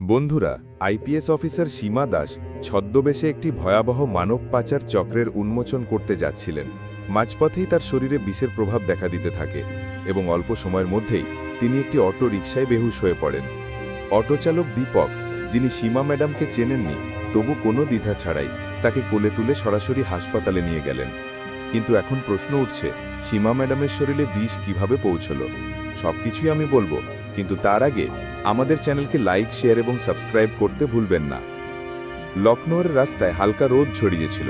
বন্ধুরা IPS officer সীমা দাস ছদ্মবেশে একটি ভয়াবহ মানব পাচার চক্রের উন্মোচন করতে যাচ্ছিলেন। মাঝপথেই তার শরীরে বিষের প্রভাব দেখা দিতে থাকে এবং অল্প সময়ের মধ্যেই তিনি একটি অটো রিকশায় বেহুশ হয়ে পড়েন। অটোচালক দীপক, যিনি সীমা ম্যাডামকে চেনেননি, তবু কোনো দ্বিধা ছাড়াই তাকে কোলে তুলে সরাসরি হাসপাতালে নিয়ে গেলেন। কিন্তু এখন প্রশ্ন উঠছে, সীমা ম্যাডামের শরীরে বিষ কীভাবে পৌঁছল? সবকিছুই আমি বলব কিন্তু তার আগে আমাদের চ্যানেলকে লাইক, শেয়ার এবং সাবস্ক্রাইব করতে ভুলবেন না। লখনৌয়ের রাস্তায় হালকা রোদ ছড়িয়েছিল,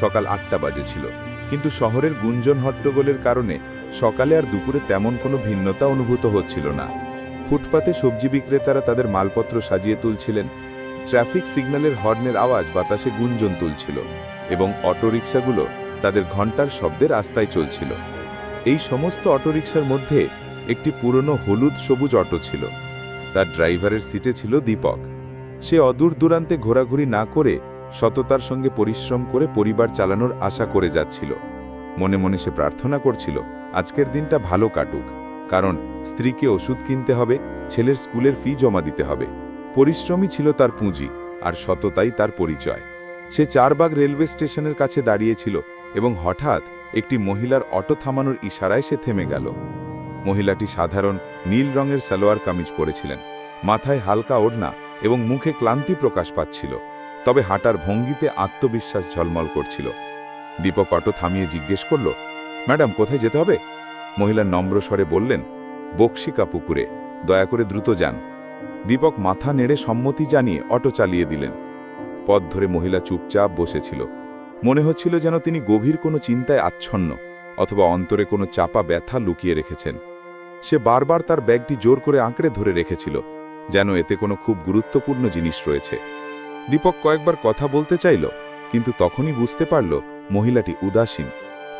সকাল আটটা বাজেছিল, কিন্তু শহরের গুঞ্জন হট্টগোলের কারণে সকালে আর দুপুরে তেমন কোনো ভিন্নতা অনুভূত হচ্ছিল না। ফুটপাতে সবজি বিক্রেতারা তাদের মালপত্র সাজিয়ে তুলছিলেন, ট্রাফিক সিগন্যালের হর্নের আওয়াজ বাতাসে গুঞ্জন তুলছিল এবং অটোরিকশাগুলো তাদের ঘণ্টার শব্দে রাস্তায় চলছিল। এই সমস্ত অটোরিকশার মধ্যে একটি পুরনো হলুদ সবুজ অটো ছিল। তার ড্রাইভারের সিটে ছিল দীপক। সে অদূর দূরান্তে ঘোরাঘুরি না করে সততার সঙ্গে পরিশ্রম করে পরিবার চালানোর আশা করে যাচ্ছিল। মনে মনে সে প্রার্থনা করছিল, আজকের দিনটা ভালো কাটুক। কারণ স্ত্রীকে ওষুধ কিনতে হবে, ছেলের স্কুলের ফি জমা দিতে হবে। পরিশ্রমী ছিল তার পুঁজি, আর সততাই তার পরিচয়। সে চারবাগ রেলওয়ে স্টেশনের কাছে দাঁড়িয়েছিল এবং হঠাৎ একটি মহিলার অটো থামানোর ইশারায় সে থেমে গেল। মহিলাটি সাধারণ নীল রঙের সালোয়ার কামিজ পরেছিলেন। মাথায় হালকা ওড়না এবং মুখে ক্লান্তি প্রকাশ পাচ্ছিল, তবে হাঁটার ভঙ্গিতে আত্মবিশ্বাস ঝলমল করছিল। দীপক অটো থামিয়ে জিজ্ঞেস করল, ম্যাডাম, কোথায় যেতে হবে? মহিলা নম্র স্বরে বললেন, বক্সিকা পুকুরে, দয়া করে দ্রুত যান। দীপক মাথা নেড়ে সম্মতি জানিয়ে অটো চালিয়ে দিলেন। পথ ধরে মহিলা চুপচাপ বসেছিল। মনে হচ্ছিল যেন তিনি গভীর কোনো চিন্তায় আচ্ছন্ন অথবা অন্তরে কোনো চাপা ব্যথা লুকিয়ে রেখেছেন। সে বারবার তার ব্যাগটি জোর করে আঁকড়ে ধরে রেখেছিল, যেন এতে কোনো খুব গুরুত্বপূর্ণ জিনিস রয়েছে। দীপক কয়েকবার কথা বলতে চাইল, কিন্তু তখনই বুঝতে পারল মহিলাটি উদাসীন,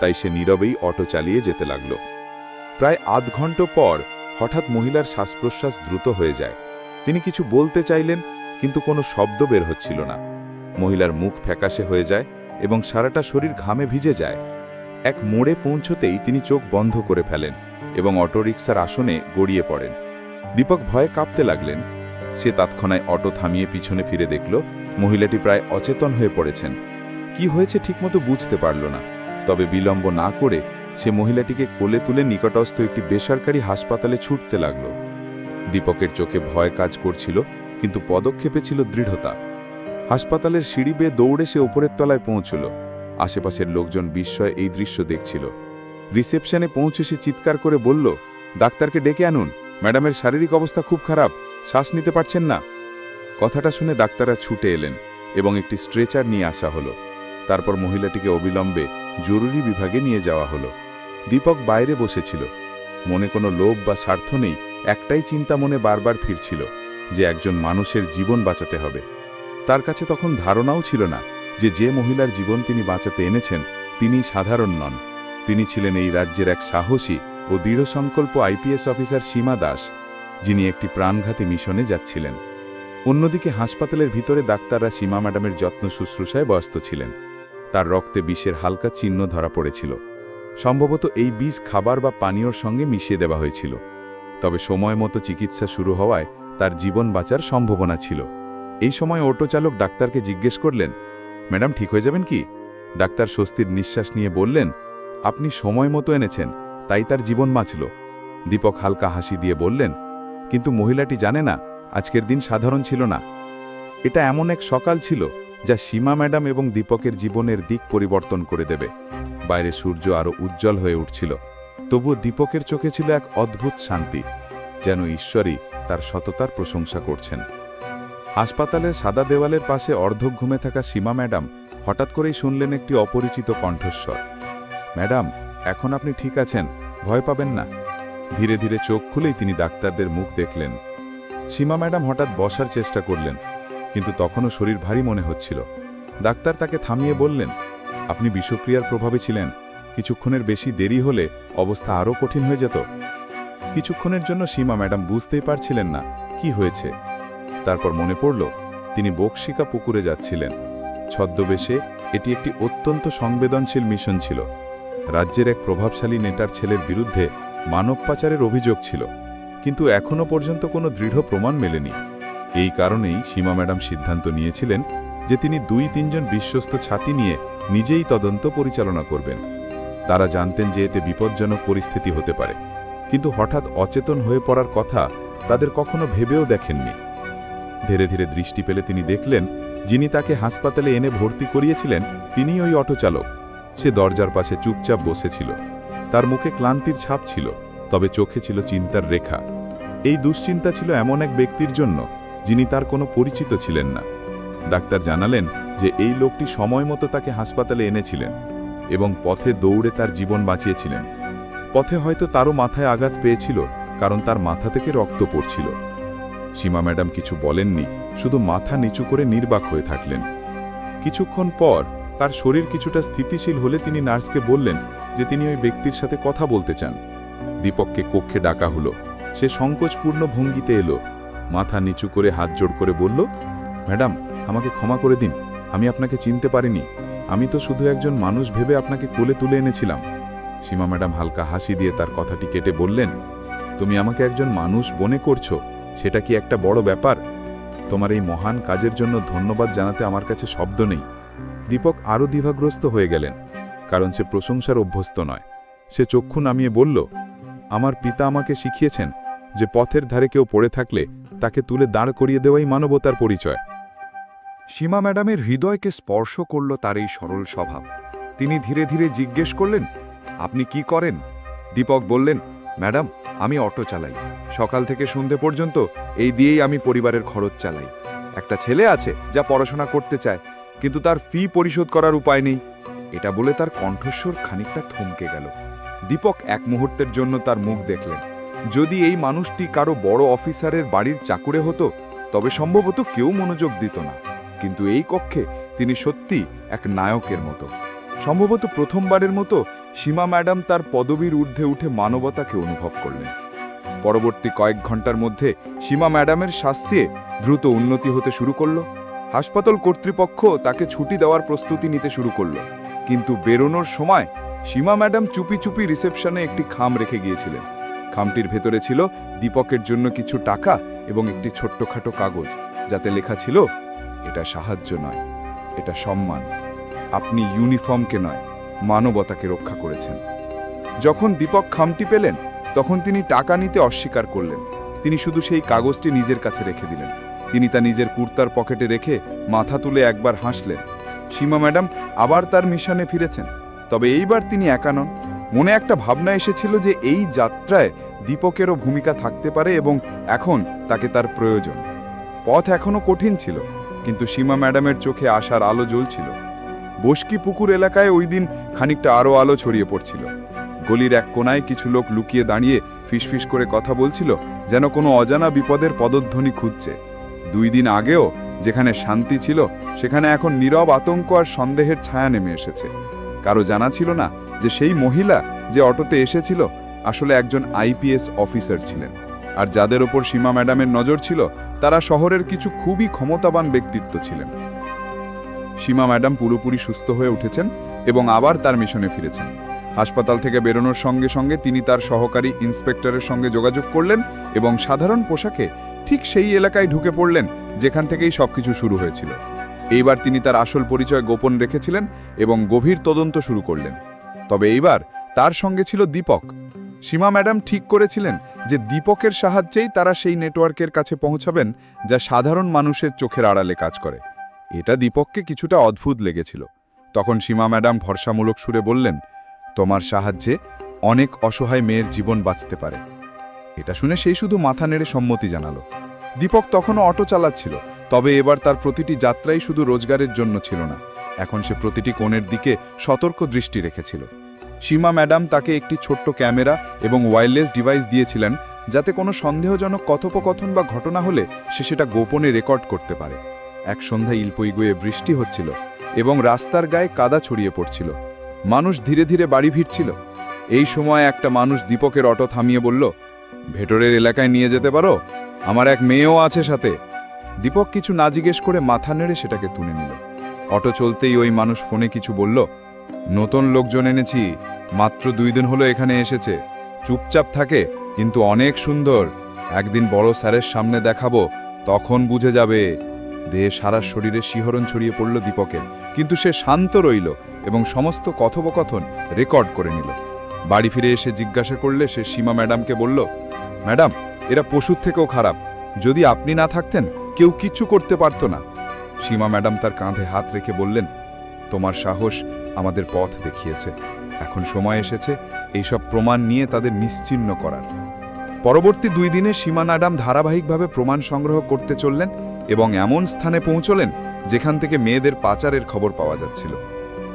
তাই সে নীরবেই অটো চালিয়ে যেতে লাগল। প্রায় আধ ঘণ্টা পর হঠাৎ মহিলার শ্বাস প্রশ্বাস দ্রুত হয়ে যায়। তিনি কিছু বলতে চাইলেন, কিন্তু কোনো শব্দ বের হচ্ছিল না। মহিলার মুখ ফ্যাকাশে হয়ে যায় এবং সারাটা শরীর ঘামে ভিজে যায়। এক মোড়ে পৌঁছতেই তিনি চোখ বন্ধ করে ফেলেন। এবং অটোরিকশার আসনে গড়িয়ে পড়েন। দীপক ভয়ে কাঁপতে লাগলেন। সে তৎক্ষণায় অটো থামিয়ে পিছনে ফিরে দেখল, মহিলাটি প্রায় অচেতন হয়ে পড়েছেন। কি হয়েছে ঠিকমতো বুঝতে পারল না। তবে বিলম্ব না করে সে মহিলাটিকে কোলে তুলে নিকটস্থ একটি বেসরকারি হাসপাতালে ছুটতে লাগল। দীপকের চোখে ভয় কাজ করছিল, কিন্তু পদক্ষেপে ছিল দৃঢ়তা। হাসপাতালের সিঁড়ি বেয়ে দৌড়ে সে ওপরের তলায় পৌঁছল। আশেপাশের লোকজন বিস্ময়ে এই দৃশ্য দেখছিল। রিসেপশনে পৌঁছে সে চিৎকার করে বলল, ডাক্তারকে ডেকে আনুন। ম্যাডামের শারীরিক অবস্থা খুব খারাপ। শ্বাস নিতে পারছেন না। কথাটা শুনে ডাক্তাররা ছুটে এলেন এবং একটি স্ট্রেচার নিয়ে আসা হলো। তারপর মহিলাটিকে অবিলম্বে জরুরি বিভাগে নিয়ে যাওয়া হলো। দীপক বাইরে বসেছিল। মনে কোনো লোভ বা স্বার্থ নেই, একটাই চিন্তা মনে বারবার ফিরছিল, যে একজন মানুষের জীবন বাঁচাতে হবে। তার কাছে তখন ধারণাও ছিল না, যে যে মহিলার জীবন তিনি বাঁচাতে এনেছেন তিনি সাধারণ নন। তিনি ছিলেন এই রাজ্যের এক সাহসী ও দৃঢ় সংকল্প আইপিএস অফিসার সীমা দাস, যিনি একটি প্রাণঘাতী মিশনে যাচ্ছিলেন। অন্যদিকে হাসপাতালের ভিতরে ডাক্তাররা সীমা ম্যাডামের যত্ন শুশ্রূষায় ব্যস্ত ছিলেন। তার রক্তে বিষের হালকা চিহ্ন ধরা পড়েছিল। সম্ভবত এই বিষ খাবার বা পানীয়র সঙ্গে মিশিয়ে দেওয়া হয়েছিল। তবে সময় মতো চিকিৎসা শুরু হওয়ায় তার জীবন বাঁচার সম্ভাবনা ছিল। এই সময় অটো চালক ডাক্তারকে জিজ্ঞেস করলেন, ম্যাডাম, ঠিক হয়ে যাবেন কি? ডাক্তার স্বস্তির নিঃশ্বাস নিয়ে বললেন আপনি সময় মতো এনেছেন, তাই তার জীবন বাঁচল। দীপক হালকা হাসি দিয়ে বললেন, কিন্তু মহিলাটি জানে না, আজকের দিন সাধারণ ছিল না। এটা এমন এক সকাল ছিল, যা সীমা ম্যাডাম এবং দীপকের জীবনের দিক পরিবর্তন করে দেবে। বাইরে সূর্য আরও উজ্জ্বল হয়ে উঠছিল। তবুও দীপকের চোখে ছিল এক অদ্ভুত শান্তি, যেন ঈশ্বরই তার সততার প্রশংসা করছেন। হাসপাতালে সাদা দেওয়ালের পাশে অর্ধক ঘুমে থাকা সীমা ম্যাডাম হঠাৎ করেই শুনলেন একটি অপরিচিত কণ্ঠস্বর। ম্যাডাম, এখন আপনি ঠিক আছেন, ভয় পাবেন না। ধীরে ধীরে চোখ খুলেই তিনি ডাক্তারদের মুখ দেখলেন। সীমা ম্যাডাম হঠাৎ বসার চেষ্টা করলেন, কিন্তু তখনও শরীর ভারী মনে হচ্ছিল। ডাক্তার তাকে থামিয়ে বললেন, আপনি বিষক্রিয়ার প্রভাবে ছিলেন, কিছুক্ষণের বেশি দেরি হলে অবস্থা আরও কঠিন হয়ে যেত। কিছুক্ষণের জন্য সীমা ম্যাডাম বুঝতেই পারছিলেন না, কি হয়েছে। তারপর মনে পড়ল, তিনি বকশিকা পুকুরে যাচ্ছিলেন। ছদ্মবেশে এটি একটি অত্যন্ত সংবেদনশীল মিশন ছিল। রাজ্যের এক প্রভাবশালী নেতার ছেলের বিরুদ্ধে মানব পাচারের অভিযোগ ছিল, কিন্তু এখনও পর্যন্ত কোনো দৃঢ় প্রমাণ মেলেনি। এই কারণেই সীমা ম্যাডাম সিদ্ধান্ত নিয়েছিলেন যে তিনি দুই তিনজন বিশ্বস্ত ছাতি নিয়ে নিজেই তদন্ত পরিচালনা করবেন। তারা জানতেন যে এতে বিপজ্জনক পরিস্থিতি হতে পারে, কিন্তু হঠাৎ অচেতন হয়ে পড়ার কথা তাদের কখনো ভেবেও দেখেননি। ধীরে ধীরে দৃষ্টি পেলে তিনি দেখলেন, যিনি তাকে হাসপাতালে এনে ভর্তি করিয়েছিলেন তিনি ওই অটো চালক সে দরজার পাশে চুপচাপ বসেছিল। তার মুখে ক্লান্তির ছাপ ছিল, তবে চোখে ছিল চিন্তার রেখা। এই দুশ্চিন্তা ছিল এমন এক ব্যক্তির জন্য, যিনি তার কোনো পরিচিত ছিলেন না। ডাক্তার জানালেন যে এই লোকটি সময় মতো তাকে হাসপাতালে এনেছিলেন এবং পথে দৌড়ে তার জীবন বাঁচিয়েছিলেন। পথে হয়তো তারও মাথায় আঘাত পেয়েছিল, কারণ তার মাথা থেকে রক্ত পড়ছিল। সীমা ম্যাডাম কিছু বলেননি, শুধু মাথা নিচু করে নির্বাক হয়ে থাকলেন। কিছুক্ষণ পর তার শরীর কিছুটা স্থিতিশীল হলে তিনি নার্সকে বললেন যে তিনি ওই ব্যক্তির সাথে কথা বলতে চান। দীপককে কক্ষে ডাকা হলো। সে সংকোচপূর্ণ ভঙ্গিতে এলো। মাথা নিচু করে হাত জোড় করে বলল, ম্যাডাম, আমাকে ক্ষমা করে দিন। আমি আপনাকে চিনতে পারিনি। আমি তো শুধু একজন মানুষ ভেবে আপনাকে কোলে তুলে এনেছিলাম। সীমা ম্যাডাম হালকা হাসি দিয়ে তার কথাটি কেটে বললেন, তুমি আমাকে একজন মানুষ মনে করছ। সেটা কি একটা বড় ব্যাপার? তোমার এই মহান কাজের জন্য ধন্যবাদ জানাতে আমার কাছে শব্দ নেই। দীপক আরও দ্বিভাগ্রস্ত হয়ে গেলেন, কারণ সে প্রশংসার অভ্যস্ত নয়। সে চক্ষু নামিয়ে বলল, আমার পিতা আমাকে শিখিয়েছেন যে পথের ধারে কেউ পড়ে থাকলে তাকে তুলে দাঁড় করিয়ে দেওয়াই মানবতার পরিচয়। সীমা ম্যাডামের হৃদয়কে স্পর্শ করল তার এই সরল স্বভাব। তিনি ধীরে ধীরে জিজ্ঞেস করলেন, আপনি কি করেন? দীপক বললেন, ম্যাডাম, আমি অটো চালাই। সকাল থেকে সন্ধে পর্যন্ত এই দিয়েই আমি পরিবারের খরচ চালাই। একটা ছেলে আছে যা পড়াশোনা করতে চায় কিন্তু তার ফি পরিশোধ করার উপায় নেই। এটা বলে তার কণ্ঠস্বর খানিকটা থমকে গেল। দীপক এক মুহূর্তের জন্য তার মুখ দেখলেন। যদি এই মানুষটি কারও বড় অফিসারের বাড়ির চাকুরে হতো, তবে সম্ভবত কেউ মনোযোগ দিত না। কিন্তু এই কক্ষে তিনি সত্যি এক নায়কের মতো। সম্ভবত প্রথমবারের মতো সীমা ম্যাডাম তার পদবীর ঊর্ধ্বে উঠে মানবতাকে অনুভব করলেন। পরবর্তী কয়েক ঘণ্টার মধ্যে সীমা ম্যাডামের স্বাস্থ্যে দ্রুত উন্নতি হতে শুরু করল। হাসপাতাল কর্তৃপক্ষ তাকে ছুটি দেওয়ার প্রস্তুতি নিতে শুরু করল। কিন্তু বেরোনোর সময় সীমা ম্যাডাম চুপি চুপি রিসেপশনে একটি খাম রেখে গিয়েছিলেন। খামটির ভেতরে ছিল দীপকের জন্য কিছু টাকা এবং একটি ছোট্টখাটো কাগজ, যাতে লেখা ছিল, এটা সাহায্য নয়, এটা সম্মান। আপনি ইউনিফর্মকে নয়, মানবতাকে রক্ষা করেছেন। যখন দীপক খামটি পেলেন, তখন তিনি টাকা নিতে অস্বীকার করলেন। তিনি শুধু সেই কাগজটি নিজের কাছে রেখে দিলেন। তিনি তা নিজের কুর্তার পকেটে রেখে মাথা তুলে একবার হাসলেন। সীমা ম্যাডাম আবার তার মিশনে ফিরেছেন, তবে এইবার তিনি একা নন। মনে একটা ভাবনা এসেছিল যে এই যাত্রায় দীপকেরও ভূমিকা থাকতে পারে এবং এখন তাকে তার প্রয়োজন। পথ এখনও কঠিন ছিল, কিন্তু সীমা ম্যাডামের চোখে আসার আলো জ্বলছিল। বস্কি পুকুর এলাকায় ওই দিন খানিকটা আরও আলো ছড়িয়ে পড়ছিল। গলির এক কোনায় কিছু লোক লুকিয়ে দাঁড়িয়ে ফিসফিস করে কথা বলছিল, যেন কোনো অজানা বিপদের পদধ্বনি খুঁজছে। দুই দিন আগেও যেখানে শান্তি ছিল, সেখানে এখন নীরব আতঙ্ক আর সন্দেহের ছায়া নেমে এসেছে। কারও জানা ছিল না যে সেই মহিলা যে অটোতে এসেছিল, আসলে একজন আইপিএস অফিসার ছিলেন। আর যাদের ওপর সীমা ম্যাডামের নজর ছিল, তারা শহরের কিছু খুবই ক্ষমতাবান ব্যক্তিত্ব ছিলেন। সীমা ম্যাডাম পুরোপুরি সুস্থ হয়ে উঠেছেন এবং আবার তার মিশনে ফিরেছেন। হাসপাতাল থেকে বেরোনোর সঙ্গে সঙ্গে তিনি তার সহকারী ইন্সপেক্টরের সঙ্গে যোগাযোগ করলেন এবং সাধারণ পোশাকে ঠিক সেই এলাকায় ঢুকে পড়লেন, যেখান থেকেই সবকিছু শুরু হয়েছিল। এইবার তিনি তার আসল পরিচয় গোপন রেখেছিলেন এবং গভীর তদন্ত শুরু করলেন। তবে এইবার তার সঙ্গে ছিল দীপক। সীমা ম্যাডাম ঠিক করেছিলেন যে দীপকের সাহায্যেই তারা সেই নেটওয়ার্কের কাছে পৌঁছাবেন যা সাধারণ মানুষের চোখের আড়ালে কাজ করে। এটা দীপককে কিছুটা অদ্ভুত লেগেছিল। তখন সীমা ম্যাডাম ভরসামূলক সুরে বললেন, তোমার সাহায্যে অনেক অসহায় মেয়ের জীবন বাঁচতে পারে। এটা শুনে সেই শুধু মাথা নেড়ে সম্মতি জানালো। দীপক তখনও অটো চালাচ্ছিল, তবে এবার তার প্রতিটি যাত্রাই শুধু রোজগারের জন্য ছিল না। এখন সে প্রতিটি কোণের দিকে সতর্ক দৃষ্টি রেখেছিল। সীমা ম্যাডাম তাকে একটি ছোট্ট ক্যামেরা এবং ওয়্যারলেস ডিভাইস দিয়েছিলেন, যাতে কোনো সন্দেহজনক কথোপকথন বা ঘটনা হলে সে সেটা গোপনে রেকর্ড করতে পারে। এক সন্ধ্যায় ইলপইগুয়ে বৃষ্টি হচ্ছিল এবং রাস্তার গায়ে কাদা ছড়িয়ে পড়ছিল। মানুষ ধীরে ধীরে বাড়ি ভিড়ছিল। এই সময় একটা মানুষ দীপকের অটো থামিয়ে বলল ভেতরের এলাকায় নিয়ে যেতে পারো? আমার এক মেয়েও আছে সাথে। দীপক কিছু না জিজ্ঞেস করে মাথা নেড়ে সেটাকে তুলে নিল। অটো চলতেই ওই মানুষ ফোনে কিছু বলল, নতুন লোকজন এনেছি, মাত্র দুই দিন হলো এখানে এসেছে। চুপচাপ থাকে, কিন্তু অনেক সুন্দর। একদিন বড় স্যারের সামনে দেখাবো, তখন বুঝে যাবে। দেহে সারা শরীরে শিহরণ ছড়িয়ে পড়ল দীপকের, কিন্তু সে শান্ত রইল এবং সমস্ত কথোপকথন রেকর্ড করে নিল। বাড়ি ফিরে এসে জিজ্ঞাসা করলে সে সীমা ম্যাডামকে বলল, ম্যাডাম, এরা পশুর থেকেও খারাপ। যদি আপনি না থাকতেন, কেউ কিচ্ছু করতে পারত না। সীমা ম্যাডাম তার কাঁধে হাত রেখে বললেন, তোমার সাহস আমাদের পথ দেখিয়েছে। এখন সময় এসেছে এইসব প্রমাণ নিয়ে তাদের নিশ্চিহ্ন করার। পরবর্তী দুই দিনে সীমা ম্যাডাম ধারাবাহিকভাবে প্রমাণ সংগ্রহ করতে চললেন এবং এমন স্থানে পৌঁছলেন যেখান থেকে মেয়েদের পাচারের খবর পাওয়া যাচ্ছিল।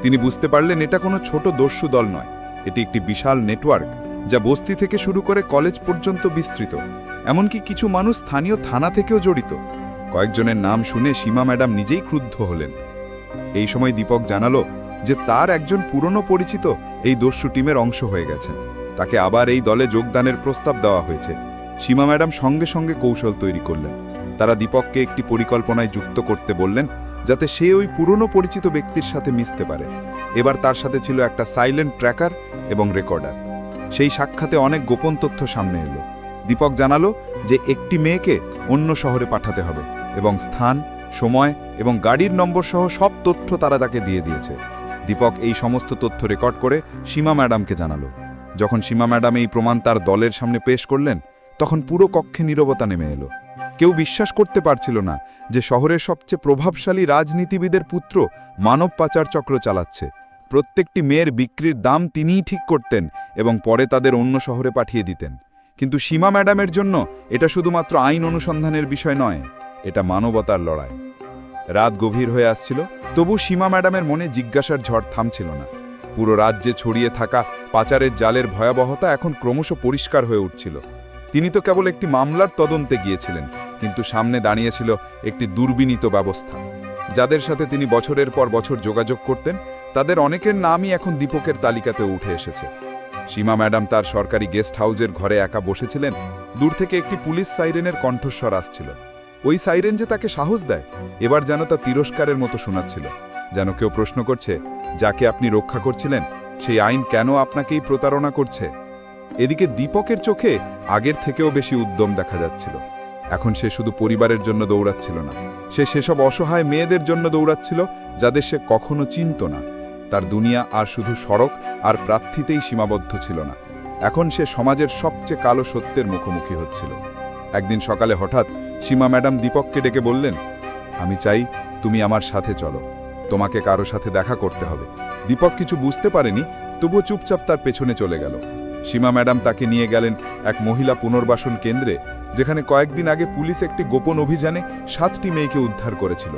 তিনি বুঝতে পারলেন এটা কোনো ছোট দস্যু দল নয়। এটি একটি বিশাল নেটওয়ার্ক, যা বস্তি থেকে শুরু করে কলেজ পর্যন্ত বিস্তৃত। এমনকি কিছু মানুষ স্থানীয় থানা থেকেও জড়িত। কয়েকজনের নাম শুনে সীমা ম্যাডাম নিজেই ক্রুদ্ধ হলেন। এই সময় দীপক জানালো যে তার একজন পুরনো পরিচিত এই দস্যু টিমের অংশ হয়ে গেছেন। তাকে আবার এই দলে যোগদানের প্রস্তাব দেওয়া হয়েছে। সীমা ম্যাডাম সঙ্গে সঙ্গে কৌশল তৈরি করলেন। তারা দীপককে একটি পরিকল্পনায় যুক্ত করতে বললেন যাতে সে ওই পুরনো পরিচিত ব্যক্তির সাথে মিশতে পারে। এবার তার সাথে ছিল একটা সাইলেন্ট ট্র্যাকার এবং রেকর্ডার। সেই সাক্ষাতে অনেক গোপন তথ্য সামনে এলো। দীপক জানালো যে একটি মেয়েকে অন্য শহরে পাঠাতে হবে এবং স্থান, সময় এবং গাড়ির নম্বর সহ সব তথ্য তারা তাকে দিয়ে দিয়েছে। দীপক এই সমস্ত তথ্য রেকর্ড করে সীমা ম্যাডামকে জানালো। যখন সীমা ম্যাডাম এই প্রমাণ তার দলের সামনে পেশ করলেন, তখন পুরো কক্ষে নীরবতা নেমে এলো। কেউ বিশ্বাস করতে পারছিল না যে শহরের সবচেয়ে প্রভাবশালী রাজনীতিবিদের পুত্র মানব পাচার চক্র চালাচ্ছে। প্রত্যেকটি মেয়ের বিক্রির দাম তিনিই ঠিক করতেন এবং পরে তাদের অন্য শহরে পাঠিয়ে দিতেন। কিন্তু সীমা ম্যাডামের জন্য এটা শুধুমাত্র আইন অনুসন্ধানের বিষয় নয়, এটা মানবতার লড়াই। রাত গভীর হয়ে আসছিল, তবু সীমা ম্যাডামের মনে জিজ্ঞাসার ঝড় থামছিল না। পুরো রাজ্যে ছড়িয়ে থাকা পাচারের জালের ভয়াবহতা এখন ক্রমশ পরিষ্কার হয়ে উঠছিল। তিনি তো কেবল একটি মামলার তদন্তে গিয়েছিলেন কিন্তু সামনে দাঁড়িয়েছিল একটি দুর্বিনীত ব্যবস্থা যাদের সাথে তিনি বছরের পর বছর যোগাযোগ করতেন, তাদের অনেকের নামই এখন দীপকের তালিকাতে উঠে এসেছে। সীমা ম্যাডাম তার সরকারি গেস্ট হাউজের ঘরে একা বসেছিলেন, দূর থেকে একটি পুলিশ সাইরেনের কণ্ঠস্বর আসছিল। ওই সাইরেন যে তাকে সাহস দেয়, এবার যেন তা তিরস্কারের মতো শোনাচ্ছিল, যেন কেউ প্রশ্ন করছে, যাকে আপনি রক্ষা করছিলেন, সেই আইন কেন আপনাকেই প্রতারণা করছে? এদিকে দীপকের চোখে আগের থেকেও বেশি উদ্যম দেখা যাচ্ছিল। এখন সে শুধু পরিবারের জন্য দৌড়াচ্ছিল না। সে সেসব অসহায় মেয়েদের জন্য দৌড়াচ্ছিল যাদের সে কখনো চিনত না। তার দুনিয়া আর শুধু সড়ক আর প্রার্থীতেই সীমাবদ্ধ ছিল না। এখন সে সমাজের সবচেয়ে কালো সত্যের মুখোমুখি হচ্ছিল। একদিন সকালে হঠাৎ সীমা ম্যাডাম দীপককে ডেকে বললেন, আমি চাই তুমি আমার সাথে চলো। তোমাকে কারও সাথে দেখা করতে হবে দীপক কিছু বুঝতে পারেনি, তবুও চুপচাপ তার পেছনে চলে গেল। সীমা ম্যাডাম তাকে নিয়ে গেলেন এক মহিলা পুনর্বাসন কেন্দ্রে যেখানে কয়েকদিন আগে পুলিশ একটি গোপন অভিযানে সাতটি মেয়েকে উদ্ধার করেছিল।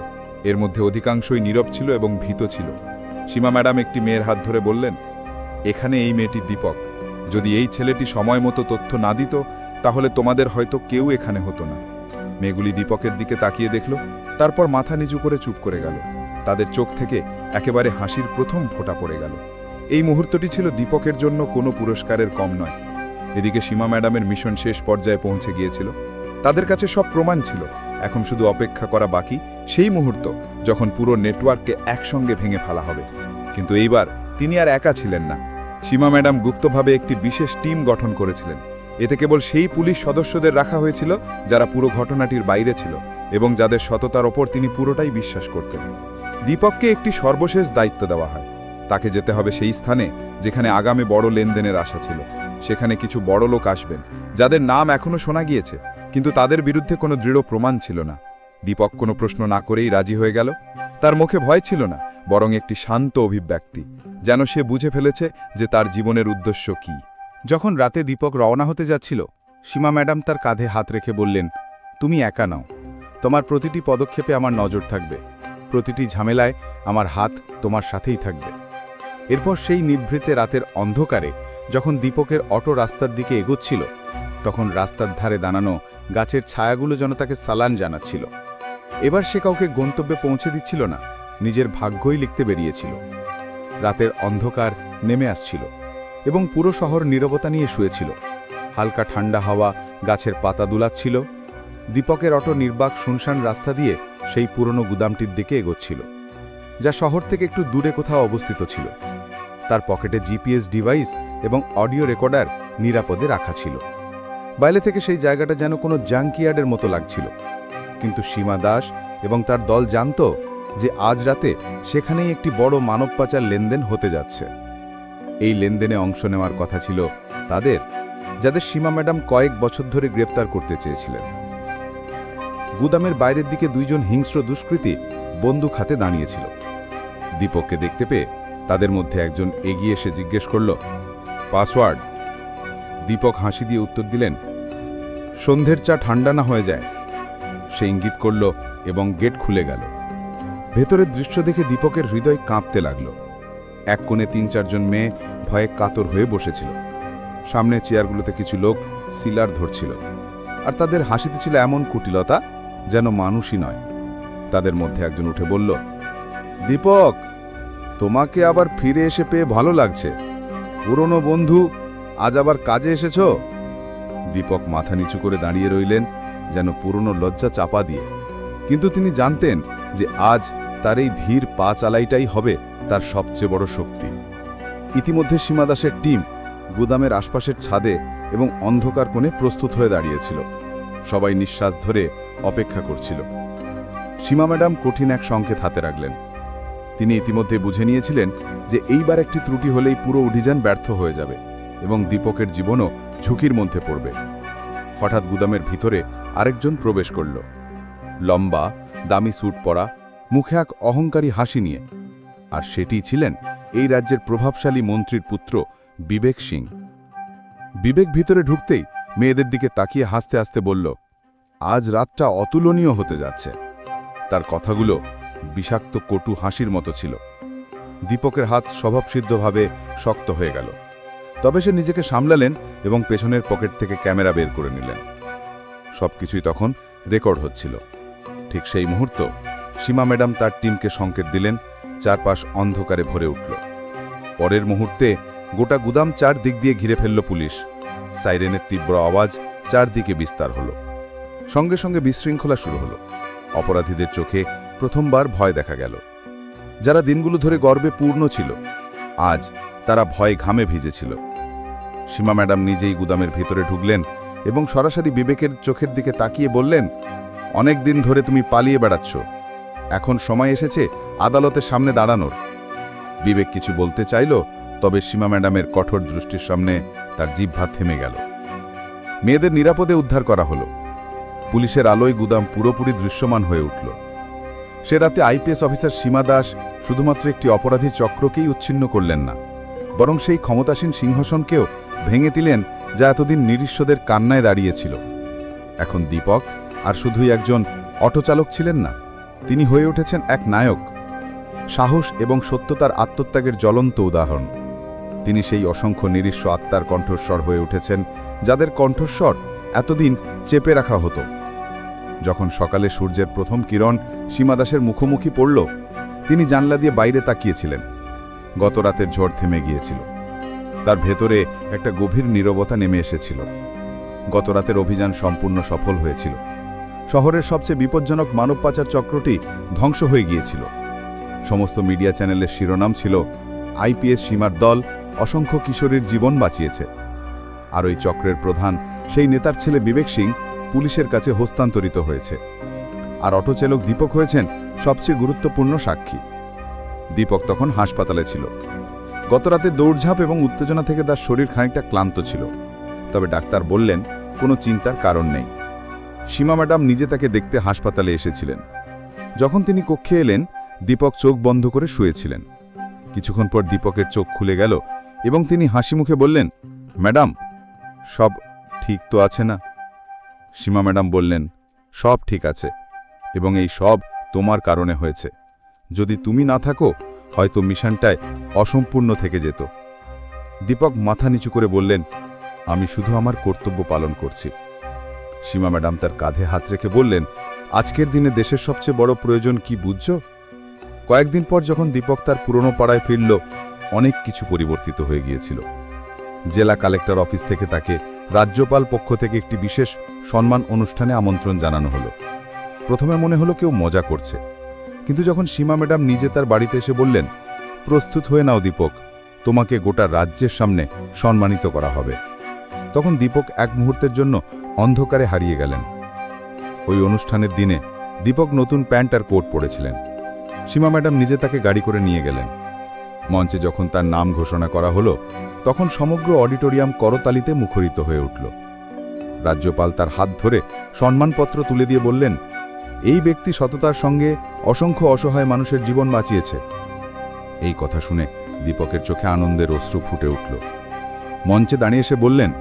এর মধ্যে অধিকাংশই নীরব ছিল এবং ভীত ছিল। সীমা ম্যাডাম একটি মেয়ের হাত ধরে বললেন, এখানে এই মেয়েটি দীপক। যদি এই ছেলেটি সময় মতো তথ্য না দিত, তাহলে তোমাদের হয়তো কেউ এখানে হতো না। মেয়েগুলি দীপকের দিকে তাকিয়ে দেখল, তারপর মাথা নিচু করে চুপ করে গেল। তাদের চোখ থেকে একেবারে হাসির প্রথম ফোঁটা পড়ে গেল। এই মুহূর্তটি ছিল দীপকের জন্য কোনো পুরস্কারের কম নয়। এদিকে সীমা ম্যাডামের মিশন শেষ পর্যায়ে পৌঁছে গিয়েছিল। তাদের কাছে সব প্রমাণ ছিল। এখন শুধু অপেক্ষা করা বাকি। সেই মুহূর্ত যখন পুরো নেটওয়ার্ককে একসঙ্গে ভেঙে ফেলা হবে। কিন্তু এইবার তিনি আর একা ছিলেন না। সীমা ম্যাডাম গুপ্তভাবে একটি বিশেষ টিম গঠন করেছিলেন। এতে কেবল সেই পুলিশ সদস্যদের রাখা হয়েছিল যারা পুরো ঘটনাটির বাইরে ছিল এবং যাদের সততার ওপর তিনি পুরোটাই বিশ্বাস করতেন। দীপককে একটি সর্বশেষ দায়িত্ব দেওয়া হয়। তাকে যেতে হবে সেই স্থানে যেখানে আগামী বড় লেনদেনের আশা ছিল। সেখানে কিছু বড় লোক আসবেন, যাদের নাম এখনও শোনা গিয়েছে, কিন্তু তাদের বিরুদ্ধে কোনো দৃঢ় প্রমাণ ছিল না। দীপক কোনো প্রশ্ন না করেই রাজি হয়ে গেল। তার মুখে ভয় ছিল না, বরং একটি শান্ত অভিব্যক্তি, যেন সে বুঝে ফেলেছে যে তার জীবনের উদ্দেশ্য কি। যখন রাতে দীপক রওনা হতে যাচ্ছিল, সীমা ম্যাডাম তার কাঁধে হাত রেখে বললেন, তুমি একা নাও। তোমার প্রতিটি পদক্ষেপে আমার নজর থাকবে। প্রতিটি ঝামেলায় আমার হাত তোমার সাথেই থাকবে। এরপর সেই নিভৃতে রাতের অন্ধকারে যখন দীপকের অটো রাস্তার দিকে এগোচ্ছিল, তখন রাস্তার ধারে দাঁড়ানো গাছের ছায়াগুলো যেন তাকে সালান জানাচ্ছিল। এবার সে কাউকে গন্তব্যে পৌঁছে দিচ্ছিল না, নিজের ভাগ্যই লিখতে বেরিয়েছিল। রাতের অন্ধকার নেমে আসছিল এবং পুরো শহর নীরবতা নিয়ে শুয়েছিল। হালকা ঠান্ডা হাওয়া গাছের পাতা দুলাচ্ছিল। দীপকের অটো নির্বাক শুনশান রাস্তা দিয়ে সেই পুরনো গুদামটির দিকে এগোচ্ছিল, যা শহর থেকে একটু দূরে কোথাও অবস্থিত ছিল। তার পকেটে জিপিএস ডিভাইস এবং অডিও রেকর্ডার নিরাপদে রাখা ছিল। বাইরে থেকে সেই জায়গাটা যেন কোনো জাঙ্কিয়ার্ডের মতো লাগছিল। কিন্তু সীমা দাস এবং তার দল জানত যে আজ রাতে সেখানেই একটি বড় মানব পাচার লেনদেন হতে যাচ্ছে। এই লেনদেনে অংশ নেওয়ার কথা ছিল তাদের, যাদের সীমা ম্যাডাম কয়েক বছর ধরে গ্রেফতার করতে চেয়েছিলেন। গুদামের বাইরের দিকে দুইজন হিংস্র দুষ্কৃতী বন্দুক হাতে দাঁড়িয়েছিল। দীপককে দেখতে পেয়ে তাদের মধ্যে একজন এগিয়ে এসে জিজ্ঞেস করল, পাসওয়ার্ড? দীপক হাসি দিয়ে উত্তর দিলেন, সন্ধ্যের চা ঠান্ডা না হয়ে যায়? সে ইঙ্গিত করল এবং গেট খুলে গেল। ভেতরের দৃশ্য দেখে দীপকের হৃদয় কাঁপতে লাগল। এক কোণে তিন চারজন মেয়ে ভয়ে কাতর হয়ে বসেছিল। সামনে চেয়ারগুলোতে কিছু লোক সিলার ধরছিল। আর তাদের হাসিতে ছিল এমন কুটিলতা যেন মানুষই নয়। তাদের মধ্যে একজন উঠে বলল, দীপক! তোমাকে আবার ফিরে এসে পেয়ে ভালো লাগছে। পুরনো বন্ধু, আজ আবার কাজে এসেছ? দীপক মাথা নিচু করে দাঁড়িয়ে রইলেন, যেন পুরনো লজ্জা চাপা দিয়ে। কিন্তু তিনি জানতেন যে আজ তার এই ধীর পা চালাইটাই হবে তার সবচেয়ে বড় শক্তি। ইতিমধ্যে সীমা দাসের টিম গুদামের আশপাশের ছাদে এবং অন্ধকার কোণে প্রস্তুত হয়ে দাঁড়িয়েছিল। সবাই নিঃশ্বাস ধরে অপেক্ষা করছিল। সীমা ম্যাডাম কঠিন এক সংকেত হাতে রাখলেন। তিনি ইতিমধ্যে বুঝে নিয়েছিলেন যে এইবার একটি ত্রুটি হলেই পুরো অভিযান ব্যর্থ হয়ে যাবে এবং দীপকের জীবনও ঝুঁকির মধ্যে পড়বে। হঠাৎ গুদামের ভিতরে আরেকজন প্রবেশ করল। লম্বা, দামি স্যুট পরা, মুখে এক অহংকারী হাসি নিয়ে। আর সেটি ছিলেন এই রাজ্যের প্রভাবশালী মন্ত্রীর পুত্র বিবেক সিং। বিবেক ভিতরে ঢুকতেই মেয়েদের দিকে তাকিয়ে হাসতে হাসতে বলল, আজ রাতটা অতুলনীয় হতে যাচ্ছে। তার কথাগুলো বিষাক্ত কটু হাসির মতো ছিল। দীপকের হাত স্বভাবসিদ্ধভাবে শক্ত হয়ে গেল। তবে সে নিজেকে সামলালেন এবং পেছনের পকেট থেকে ক্যামেরা বের করে নিলেন। সবকিছুই তখন রেকর্ড হচ্ছিল। ঠিক সেই মুহূর্ত সীমা ম্যাডাম তার টিমকে সংকেত দিলেন, চারপাশ অন্ধকারে ভরে উঠল। পরের মুহূর্তে গোটা গুদাম চার দিক দিয়ে ঘিরে ফেলল পুলিশ। সাইরেনের তীব্র আওয়াজ চারদিকে বিস্তার হলো। সঙ্গে সঙ্গে বিশৃঙ্খলা শুরু হলো। অপরাধীদের চোখে প্রথমবার ভয় দেখা গেল। যারা দিনগুলো ধরে গর্বে পূর্ণ ছিল, আজ তারা ভয় ঘামে ভিজেছিল। সীমা ম্যাডাম নিজেই গুদামের ভিতরে ঢুকলেন এবং সরাসরি বিবেকের চোখের দিকে তাকিয়ে বললেন, অনেক দিন ধরে তুমি পালিয়ে বেড়াচ্ছ। এখন সময় এসেছে আদালতের সামনে দাঁড়ানোর। বিবেক কিছু বলতে চাইল, তবে সীমা ম্যাডামের কঠোর দৃষ্টির সামনে তার জিহ্বা থেমে গেল। মেয়েদের নিরাপদে উদ্ধার করা হলো। পুলিশের আলোয় গুদাম পুরোপুরি দৃশ্যমান হয়ে উঠল। সে রাতে আইপিএস অফিসার সীমা দাস শুধুমাত্র একটি অপরাধী চক্রকেই উচ্ছিন্ন করলেন না, বরং সেই ক্ষমতাসীন সিংহাসনকেও ভেঙে দিলেন যা এতদিন নিরীশ্বদের কান্নায় দাঁড়িয়েছিল। এখন দীপক আর শুধুই একজন অটোচালক ছিলেন না, তিনি হয়ে উঠেছেন এক নায়ক। সাহস এবং সত্যতার আত্মত্যাগের জ্বলন্ত উদাহরণ। তিনি সেই অসংখ্য নিরীশ্ব আত্মার কণ্ঠস্বর হয়ে উঠেছেন, যাদের কণ্ঠস্বর এতদিন চেপে রাখা হতো। যখন সকালে সূর্যের প্রথম কিরণ সীমাদাসের মুখোমুখি পড়ল, তিনি জানলা দিয়ে বাইরে তাকিয়েছিলেন। গত রাতের ঝড় থেমে গিয়েছিল। তার ভেতরে একটা গভীর নীরবতা নেমে এসেছিল। গত রাতের অভিযান সম্পূর্ণ সফল হয়েছিল। শহরের সবচেয়ে বিপজ্জনক মানব পাচার চক্রটি ধ্বংস হয়ে গিয়েছিল। সমস্ত মিডিয়া চ্যানেলের শিরোনাম ছিল, আইপিএস সীমার দল অসংখ্য কিশোরীর জীবন বাঁচিয়েছে। আর ওই চক্রের প্রধান সেই নেতার ছেলে বিবেক সিং পুলিশের কাছে হস্তান্তরিত হয়েছে। আর অটোচালক দীপক হয়েছেন সবচেয়ে গুরুত্বপূর্ণ সাক্ষী। দীপক তখন হাসপাতালে ছিল। গতরাতে দৌড়ঝাঁপ এবং উত্তেজনা থেকে তার শরীর খানিকটা ক্লান্ত ছিল। তবে ডাক্তার বললেন, কোনো চিন্তার কারণ নেই। সীমা ম্যাডাম নিজে তাকে দেখতে হাসপাতালে এসেছিলেন। যখন তিনি কক্ষে এলেন, দীপক চোখ বন্ধ করে শুয়েছিলেন। কিছুক্ষণ পর দীপকের চোখ খুলে গেল এবং তিনি হাসি মুখে বললেন, ম্যাডাম, সব ঠিক তো আছে না? সীমা ম্যাডাম বললেন, সব ঠিক আছে এবং এই সব তোমার কারণে হয়েছে। যদি তুমি না থাকো, হয়তো মিশনটায় অসম্পূর্ণ থেকে যেত দীপক মাথা নিচু করে বললেন, আমি শুধু আমার কর্তব্য পালন করছি সীমা ম্যাডাম তার কাঁধে হাত রেখে বললেন, আজকের দিনে দেশের সবচেয়ে বড় প্রয়োজন কি বুঝছ? কয়েকদিন পর যখন দীপক তার পুরনো পাড়ায় ফিরল, অনেক কিছু পরিবর্তিত হয়ে গিয়েছিল। জেলা কালেক্টর অফিস থেকে তাকে রাজ্যপাল পক্ষ থেকে একটি বিশেষ সম্মান অনুষ্ঠানে আমন্ত্রণ জানানো হলো। প্রথমে মনে হলো কেউ মজা করছে। কিন্তু যখন সীমা ম্যাডাম নিজে তার বাড়িতে এসে বললেন, প্রস্তুত হয়ে নাও দীপক, তোমাকে গোটা রাজ্যের সামনে সম্মানিত করা হবে। তখন দীপক এক মুহূর্তের জন্য অন্ধকারে হারিয়ে গেলেন। ওই অনুষ্ঠানের দিনে দীপক নতুন প্যান্ট আর কোট পরেছিলেন। সীমা ম্যাডাম নিজে তাকে গাড়ি করে নিয়ে গেলেন। মঞ্চে যখন তার নাম ঘোষণা করা হলো, তখন সমগ্র অডিটোরিয়াম করতালিতে মুখরিত হয়ে উঠল। রাজ্যপাল তার হাত ধরে সম্মানপত্র তুলে দিয়ে বললেন, এই ব্যক্তি সততার সঙ্গে অসংখ্য অসহায় মানুষের জীবন বাঁচিয়েছে। এই কথা শুনে দীপকের চোখে আনন্দের অশ্রু ফুটে উঠল। মঞ্চে দাঁড়িয়ে এসে বললেন,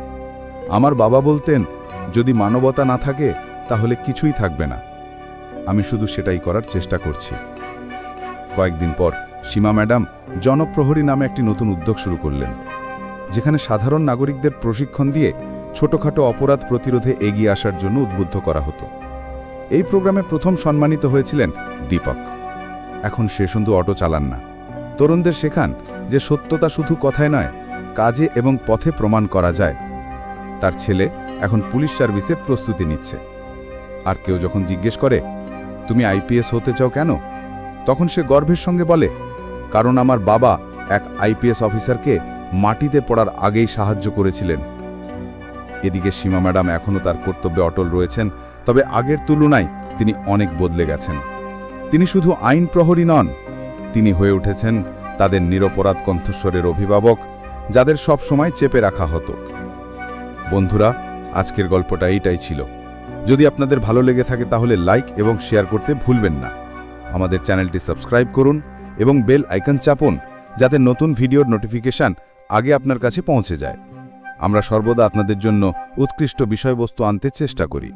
আমার বাবা বলতেন, যদি মানবতা না থাকে, তাহলে কিছুই থাকবে না। আমি শুধু সেটাই করার চেষ্টা করছি। কয়েকদিন পর সীমা ম্যাডাম জনপ্রহরী নামে একটি নতুন উদ্যোগ শুরু করলেন, যেখানে সাধারণ নাগরিকদের প্রশিক্ষণ দিয়ে ছোটখাটো অপরাধ প্রতিরোধে এগিয়ে আসার জন্য উদ্বুদ্ধ করা হতো। এই প্রোগ্রামে প্রথম সম্মানিত হয়েছিলেন দীপক। এখন সে শুধু অটো চালান না। তরুণদের শেখান যে সত্যতা শুধু কথায় নয়, কাজে এবং পথে প্রমাণ করা যায়। তার ছেলে এখন পুলিশ সার্ভিসের প্রস্তুতি নিচ্ছে। আর কেউ যখন জিজ্ঞেস করে, তুমি আইপিএস হতে চাও কেন? তখন সে গর্বের সঙ্গে বলে কারণ আমার বাবা এক আইপিএস অফিসারকে মাটিতে পড়ার আগেই সাহায্য করেছিলেন। এদিকে সীমা ম্যাডাম এখনও তার কর্তব্যে অটল রয়েছেন, তবে আগের তুলনায় তিনি অনেক বদলে গেছেন। তিনি শুধু আইন প্রহরী নন, তিনি হয়ে উঠেছেন তাদের নিরপরাধ কণ্ঠস্বরের অভিভাবক, যাদের সব সময় চেপে রাখা হতো। বন্ধুরা, আজকের গল্পটা এইটাই ছিল। যদি আপনাদের ভালো লেগে থাকে তাহলে লাইক এবং শেয়ার করতে ভুলবেন না। আমাদের চ্যানেলটি সাবস্ক্রাইব করুন এবং বেল আইকন চাপুন যাতে নতুন ভিডিওর নোটিফিকেশান আগে আপনার কাছে পৌঁছে যায়। আমরা সর্বদা আপনাদের জন্য উৎকৃষ্ট বিষয়বস্তু আনতে চেষ্টা করি।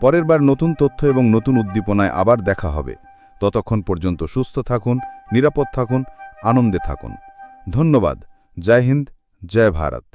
পরের বার নতুন তথ্য এবং নতুন উদ্দীপনায় আবার দেখা হবে। ততক্ষণ পর্যন্ত সুস্থ থাকুন, নিরাপদ থাকুন, আনন্দে থাকুন। ধন্যবাদ। জয় হিন্দ, জয় ভারত।